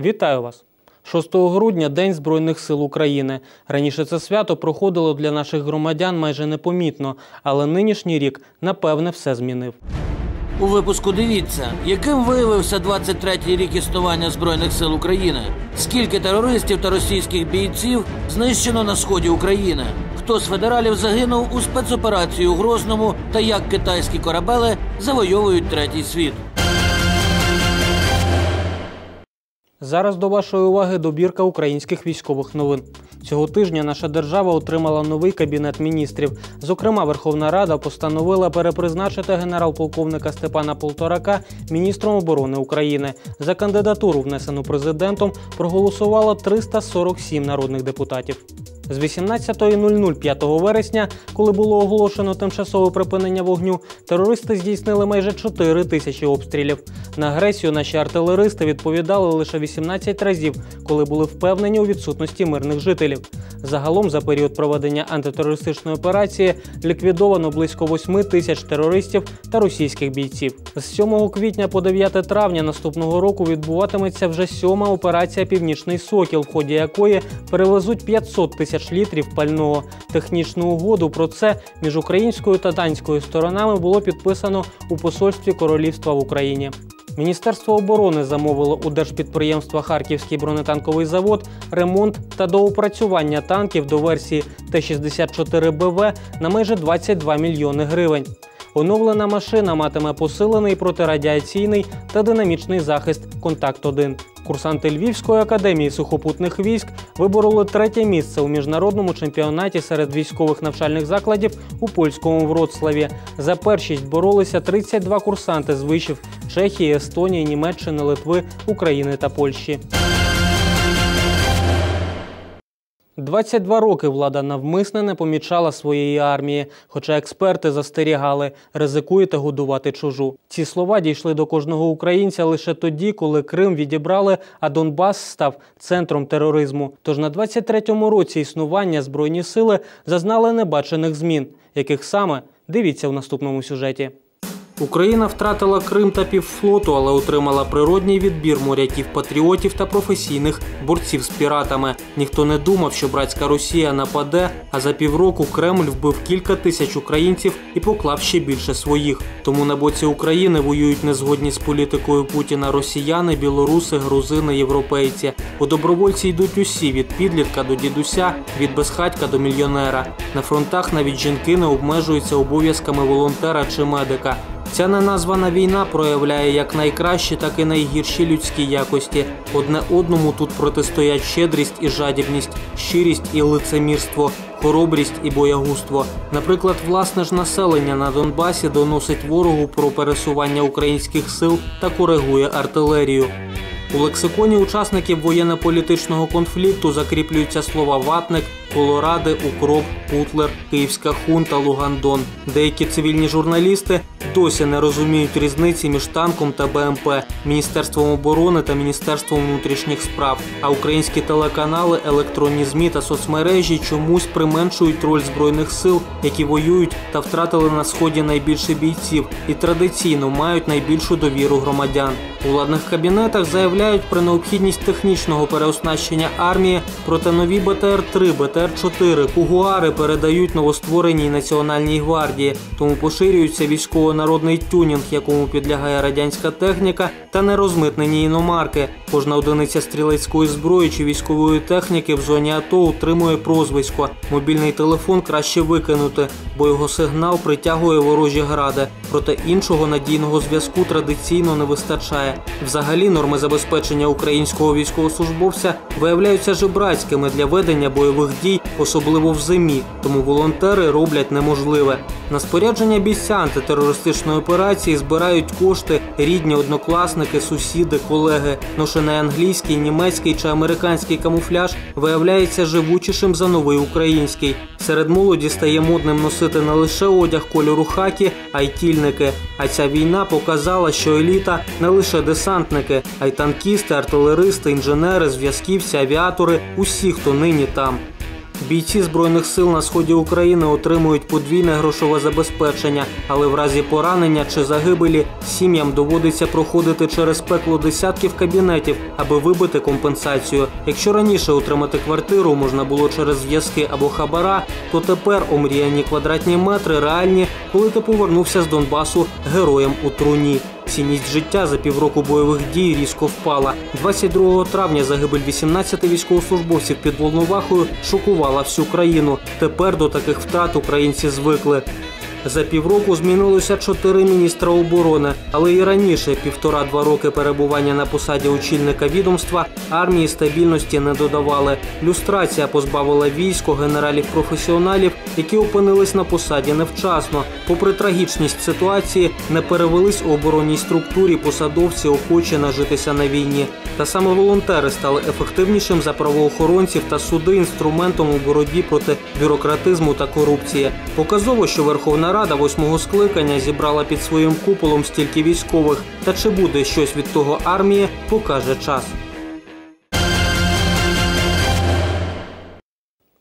Вітаю вас! 6 грудня День Збройних сил України. Раніше це свято проходило для наших громадян майже непомітно, але нинішній рік напевне все змінив. У випуску дивіться, яким виявився 23-й рік існування Збройних сил України, скільки терористів та російських бійців знищено на сході України, хто з федералів загинув у спецоперації у Грозному та як китайські корабели завойовують третій світ. Зараз до вашої уваги добірка українських військових новин. Цього тижня наша держава отримала новий кабінет міністрів. Зокрема, Верховна Рада постановила перепризначити генерал-полковника Степана Полторака міністром оборони України. За кандидатуру, внесену президентом, проголосувало 347 народних депутатів. З 18.00 5 вересня, коли було оголошено тимчасове припинення вогню, терористи здійснили майже 4 тисячі обстрілів. На агресію наші артилеристи відповідали лише 18 разів, коли були впевнені у відсутності мирних жителів. Загалом за період проведення антитерористичної операції ліквідовано близько 8 тисяч терористів та російських бійців. З 7 квітня по 9 травня наступного року відбуватиметься вже сьома операція Північний Сокіл, в ході якої перевезуть 500 тисяч літрів пального. Технічну угоду про це між українською та данською сторонами було підписано у посольстві королівства в Україні. Міністерство оборони замовило у держпідприємства Харківський бронетанковий завод ремонт та доопрацювання танків до версії Т-64БВ на майже 22 мільйони гривень. Оновлена машина матиме посилений протирадіаційний та динамічний захист Контакт 1 Курсанти Львівської академії сухопутних військ вибороли третє місце у міжнародному чемпіонаті серед військових навчальних закладів у польському Вроцлаві. За першість боролися 32 курсанти з вишів Чехії, Естонії, Німеччини, Литви, України та Польщі. 22 роки влада навмисне не помічала своєї армії, хоча експерти застерігали, ризикуєте годувати чужу. Ці слова дійшли до кожного українця лише тоді, коли Крим відібрали, а Донбас став центром тероризму. Тож на 23-му році існування збройні сили зазнали небачених змін, яких саме дивіться в наступному сюжеті. Україна втратила Крим та півфлоту, але отримала природній відбір моряків, патріотів та професійних борців з піратами. Ніхто не думав, що братська Росія нападе. А за півроку Кремль вбив кілька тисяч українців і поклав ще більше своїх. Тому на боці України воюють незгодні з політикою Путіна росіяни, білоруси, грузини, європейці. У добровольці йдуть усі від підлітка до дідуся, від безхатька до мільйонера. На фронтах навіть жінки не обмежуються обов'язками волонтера чи медика. Ця неназвана війна проявляє як найкращі, так і найгірші людські якості. Одне одному тут протистоять щедрість і жадібність, щирість і лицемірство, хоробрість і боягузтво. Наприклад, власне ж населення на Донбасі доносить ворогу про пересування українських сил та коригує артилерію. У лексиконі учасників воєнно-політичного конфлікту закріплюються слова ватник, колоради, укроп, путлер, київська хунта, Лугандон. Деякі цивільні журналісти досі не розуміють різниці між танком та БМП, міністерством оборони та міністерством внутрішніх справ. А українські телеканали, електронні змі та соцмережі чомусь применшують роль збройних сил, які воюють та втратили на сході найбільше бійців, і традиційно мають найбільшу довіру громадян. У владних кабінетах заявляють про необхідність технічного переоснащення армії, проте нові БТР-3, БТР-4, Кугуари передають новоствореній національній гвардії, тому поширюється військово-народний тюнінг, якому підлягає радянська техніка та нерозмитнені іномарки. Кожна одиниця стрілецької зброї чи військової техніки в зоні АТО утримує прозвисько. Мобільний телефон краще викинути, бо його сигнал притягує ворожі гради. Проте іншого надійного зв'язку традиційно не вистачає. Взагалі, норми забезпечення українського військовослужбовця виявляються жебрацькими для ведення бойових дій, особливо в зимі. Тому волонтери роблять неможливе. На спорядження бійця антитерористичної операції збирають кошти рідні однокласники, сусіди, колеги. Ношений англійський, німецький чи американський камуфляж виявляється живучішим за новий український. Серед молоді стає модним носити не лише одяг кольору хакі, а й тільники. А ця війна показала, що еліта не лише десантники, а й танкісти, артилеристи, інженери, зв'язківці, авіатори усі, хто нині там. Бійці збройних сил на сході України отримують подвійне грошове забезпечення, але в разі поранення чи загибелі сім'ям доводиться проходити через пекло десятків кабінетів, аби вибити компенсацію. Якщо раніше отримати квартиру можна було через зв'язки або хабара, то тепер омріяні квадратні метри реальні, коли ти повернувся з Донбасу героєм у труні. Цінність життя за півроку бойових дій різко впала. 22 травня загибель 18 військовослужбовців під Волновахою шокувала всю країну. Тепер до таких втрат українці звикли. За півроку змінилося чотири міністра оборони, але і раніше півтора-два роки перебування на посаді очільника відомства армії стабільності не додавали. Люстрація позбавила військо генералів-професіоналів, які опинились на посаді невчасно. Попри трагічність ситуації, не перевелись у оборонній структурі посадовці охочі нажитися на війні. Та саме волонтери стали ефективнішим за правоохоронців та суди інструментом у боротьбі проти бюрократизму та корупції. Показово, що Верховна Рада восьмого скликання зібрала під своїм куполом стільки військових. Та чи буде щось від того армії, покаже час.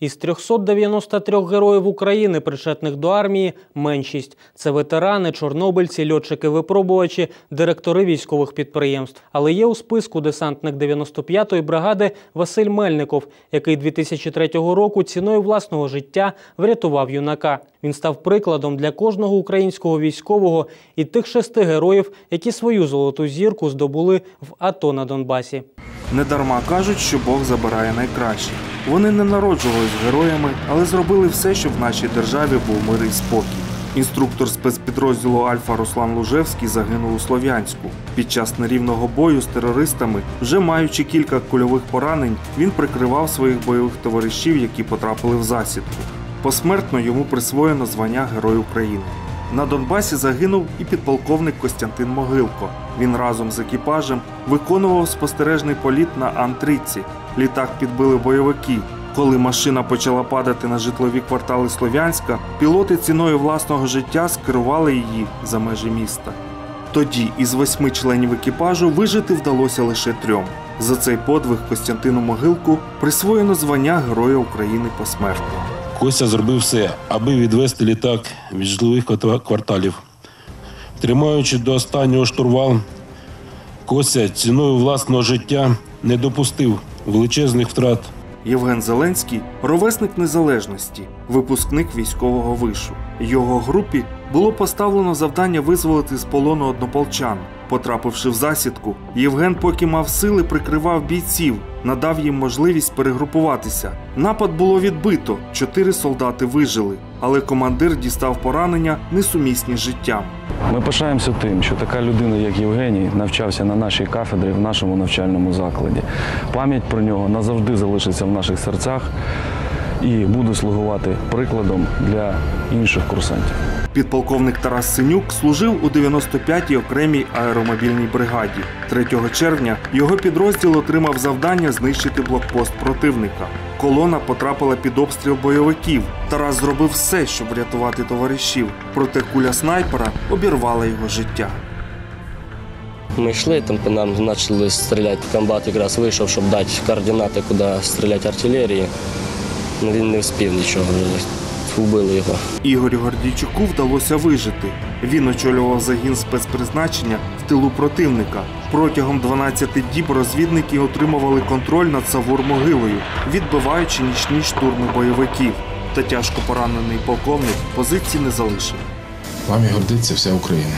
Із 393 героїв України, причетних до армії, меншість це ветерани, чорнобильці, льотчики-випробувачі, директори військових підприємств. Але є у списку десантник 95-ї бригади Василь Мельников, який 2003 року ціною власного життя врятував юнака. Він став прикладом для кожного українського військового і тих шести героїв, які свою золоту зірку здобули в АТО на Донбасі. Недарма кажуть, що Бог забирає найкраще. Вони не народжувались героями, але зробили все, щоб в нашій державі був мир і спокій. Інструктор спецпідрозділу Альфа Руслан Лужевський загинув у Слов'янську. Під час нерівного бою з терористами, вже маючи кілька кульових поранень, він прикривав своїх бойових товаришів, які потрапили в засідку. Посмертно йому присвоєно звання Герой України. На Донбасі загинув і підполковник Костянтин Могилко. Він разом з екіпажем виконував спостережний політ на Ан-30. Літак підбили бойовики. Коли машина почала падати на житлові квартали Слов'янська, пілоти ціною власного життя скерували її за межі міста. Тоді із восьми членів екіпажу вижити вдалося лише трьом. За цей подвиг Костянтину Могилку присвоєно звання Героя України посмертно. Костя зробив все, аби відвести літак від житлових кварталів. Тримаючи до останнього штурвал, Костя ціною власного життя не допустив величезних втрат. Євген Зеленський ровесник незалежності, випускник військового вишу. Його групі було поставлено завдання визволити з полону однополчан. Потрапивши в засідку, Євген, поки мав сили, прикривав бійців, надав їм можливість перегрупуватися. Напад було відбито, чотири солдати вижили, але командир дістав поранення, несумісні з життям. Ми пишаємося тим, що така людина, як Євгеній, навчався на нашій кафедрі в нашому навчальному закладі. Пам'ять про нього назавжди залишиться в наших серцях і буде слугувати прикладом для інших курсантів. Підполковник Тарас Синюк служив у 95-й окремій аеромобільній бригаді. 3 червня його підрозділ отримав завдання знищити блокпост противника. Колона потрапила під обстріл бойовиків. Тарас зробив все, щоб врятувати товаришів, проте куля снайпера обірвала його життя. Мы шли, там по нам начали стрелять. Комбат якраз вийшов, щоб дати координати, куди стріляти артилерії. Ну, Він не встиг нічого. Вбили його. Ігорю Гордійчуку вдалося вижити. Він очолював загін спецпризначення в тилу противника. Протягом 12 діб розвідники отримували контроль над Савур-могилою, відбиваючи нічні штурми бойовиків. Та тяжко поранений полковник позиції не залишив. Вами гордиться вся Україна.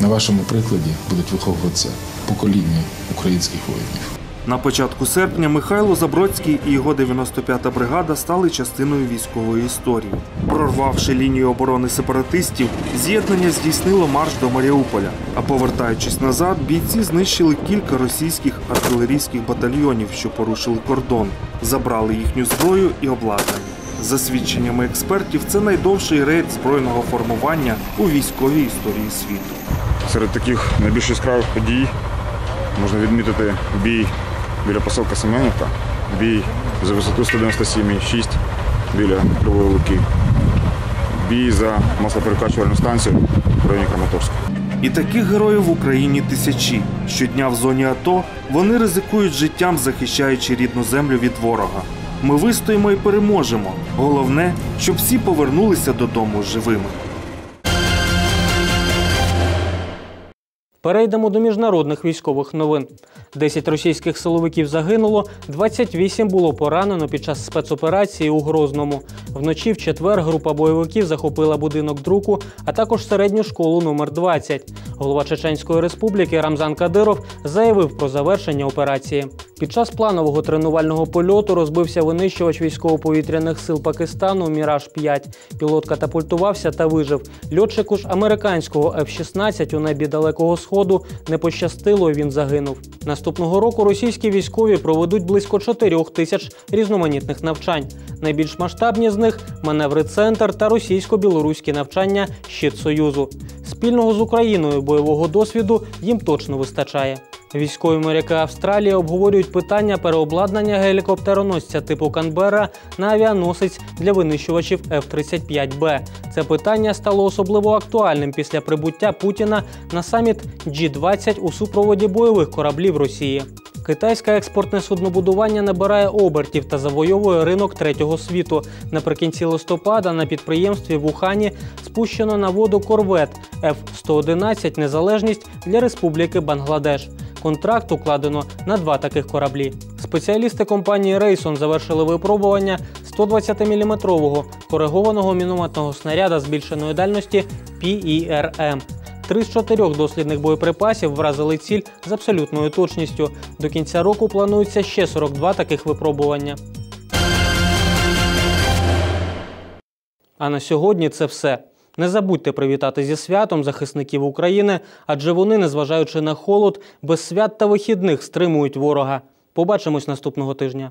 На вашому прикладі будуть виховуватися покоління українських воїнів. На початку серпня Михайло Забродський і його 95-та бригада стали частиною військової історії. Прорвавши лінію оборони сепаратистів, з'єднання здійснило марш до Маріуполя. А повертаючись назад, бійці знищили кілька російських артилерійських батальйонів, що порушили кордон, забрали їхню зброю і обладнання. За свідченнями експертів, це найдовший рейд збройного формування у військовій історії світу. Серед таких найбільш яскравих подій можна відмітити бій біля поселка Семенівка, бій за висоту 197,6 біля Кривої Луки, бій за маслоперекачувальну станцію в районі Краматорська. І таких героїв в Україні тисячі. Щодня в зоні АТО вони ризикують життям, захищаючи рідну землю від ворога. Ми вистоїмо і переможемо. Головне, щоб всі повернулися додому живими. Перейдемо до міжнародних військових новин. 10 російських силовиків загинуло, 28 було поранено під час спецоперації у Грозному. Вночі в четвер група бойовиків захопила будинок друку, а також середню школу номер 20. Голова Чеченської республіки Рамзан Кадиров заявив про завершення операції. Під час планового тренувального польоту розбився винищувач військово-повітряних сил Пакистану Міраж 5 Пілот катапультувався та вижив. Льотчику ж американського F-16 у небі далекого сходу не пощастило. Він загинув. Наступного року російські військові проведуть близько 4 тисяч різноманітних навчань. Найбільш масштабні з них маневри центр та російсько-білоруські навчання Щит Союзу. Спільного з Україною бойового досвіду їм точно вистачає. Військові моряки Австралії обговорюють питання переобладнання гелікоптероносця типу Канбера на авіаносець для винищувачів F-35B. Це питання стало особливо актуальним після прибуття Путіна на саміт G-20 у супроводі бойових кораблів Росії. Китайське експортне суднобудування набирає обертів та завойовує ринок третього світу. Наприкінці листопада на підприємстві в Ухані спущено на воду корвет F-111 Незалежність для Республіки Бангладеш. Контракт укладено на два таких кораблі. Спеціалісти компанії Рейсон завершили випробування 120-мм коригованого мінометного снаряда збільшеної дальності PERM. Три з чотирьох дослідних боєприпасів вразили ціль з абсолютною точністю. До кінця року планується ще 42 таких випробування. А на сьогодні це все. Не забудьте привітати зі святом захисників України, адже вони, незважаючи на холод, без свят та вихідних стримують ворога. Побачимось наступного тижня.